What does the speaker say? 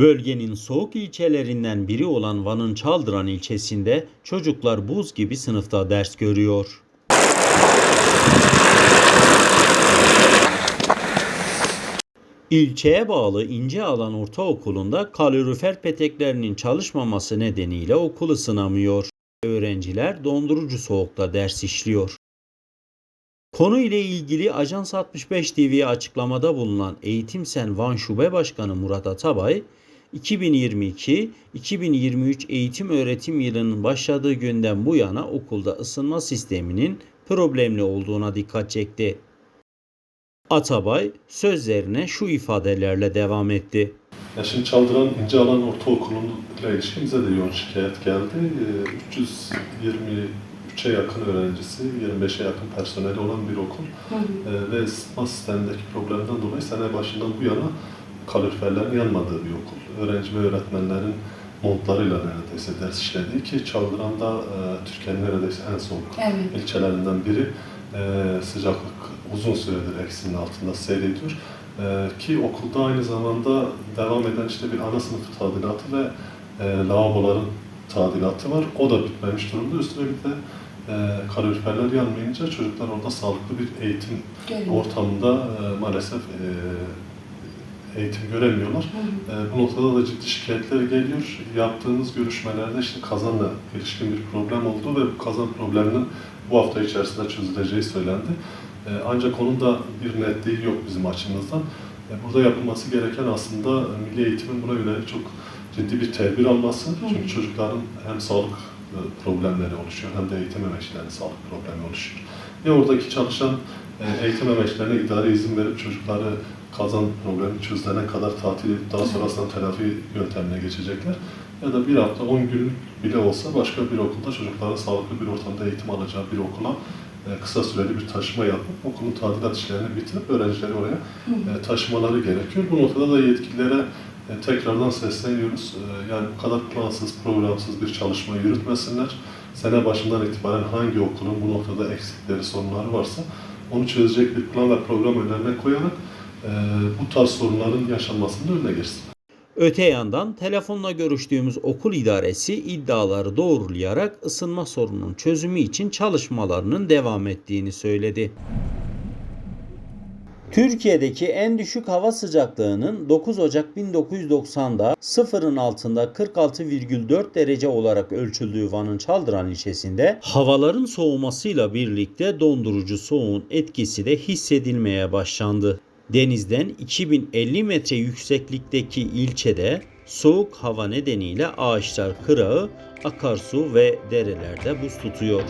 Bölgenin soğuk ilçelerinden biri olan Van'ın Çaldıran ilçesinde çocuklar buz gibi sınıfta ders görüyor. İlçeye bağlı İncealan Ortaokulu'nda kalorifer peteklerinin çalışmaması nedeniyle okul ısınamıyor. Öğrenciler dondurucu soğukta ders işliyor. Konu ile ilgili Ajans 65 TV'ye açıklamada bulunan Eğitim Sen Van Şube Başkanı Murat Atabay, 2022-2023 eğitim öğretim yılının başladığı günden bu yana okulda ısınma sisteminin problemli olduğuna dikkat çekti. Atabay sözlerine şu ifadelerle devam etti. Ya şimdi Çaldıran İncealan Ortaokulu'yla ilişkin bize de yoğun şikayet geldi. Ee, 323'e yakın öğrencisi, 25'e yakın personeli olan bir okul. Ee, ve ısıtma sistemindeki problemden dolayı sene başından bu yana kaloriferlerin yanmadığı bir okul. Öğrenci ve öğretmenlerin montlarıyla neredeyse ders işlediği ki Çaldıran'da e, Türkiye'nin neredeyse en soğuk Evet. ilçelerinden biri. Ee, sıcaklık uzun süredir eksinin altında seyrediyor. Ee, ki okulda aynı zamanda devam eden işte bir ana sınıfı tadilatı ve e, lavaboların tadilatı var. O da bitmemiş durumda. Üstüne bir de e, kaloriferler yanmayınca çocuklar orada sağlıklı bir eğitim Görüyorum. ortamında e, maalesef e, eğitim göremiyorlar. E, bu noktada da ciddi şikayetler geliyor. Yaptığımız görüşmelerde işte kazanla ilişkin bir problem oldu ve bu kazan probleminin bu hafta içerisinde çözüleceği söylendi. E, ancak onun da bir netliği yok bizim açımızdan. E, burada yapılması gereken aslında milli eğitimin buna yönelik çok ciddi bir tedbir alması. Çünkü çocukların hem sağlık e, problemleri oluşuyor hem de eğitim emeçlerinin sağlık problemi oluşuyor. Ya oradaki çalışan e, eğitim emeçlerine idare izin verip çocukları kazan problemi çözülene kadar tatil edip daha sonrasında telafi yöntemine geçecekler. Ya da bir hafta 10 gün bile olsa başka bir okulda çocukların sağlıklı bir ortamda eğitim alacağı bir okula e, kısa süreli bir taşıma yapıp okulun tadilat işlerini bitirip öğrencileri oraya e, taşımaları gerekiyor. Bu noktada da yetkililere e, tekrardan sesleniyoruz. E, Yani bu kadar plansız, programsız bir çalışma yürütmesinler. Sene başından itibaren hangi okulun bu noktada eksikleri, sorunları varsa onu çözecek bir plan ve program önlerine koyarak e, bu tarz sorunların yaşanmasının önüne geçsin. Öte yandan telefonla görüştüğümüz okul idaresi iddiaları doğrulayarak ısınma sorununun çözümü için çalışmalarının devam ettiğini söyledi. Türkiye'deki en düşük hava sıcaklığının 9 Ocak 1990'da sıfırın altında 46,4 derece olarak ölçüldüğü Van'ın Çaldıran ilçesinde havaların soğumasıyla birlikte dondurucu soğuğun etkisi de hissedilmeye başlandı. Denizden 2050 metre yükseklikteki ilçede soğuk hava nedeniyle ağaçlar kırağı, akarsu ve derelerde buz tutuyor.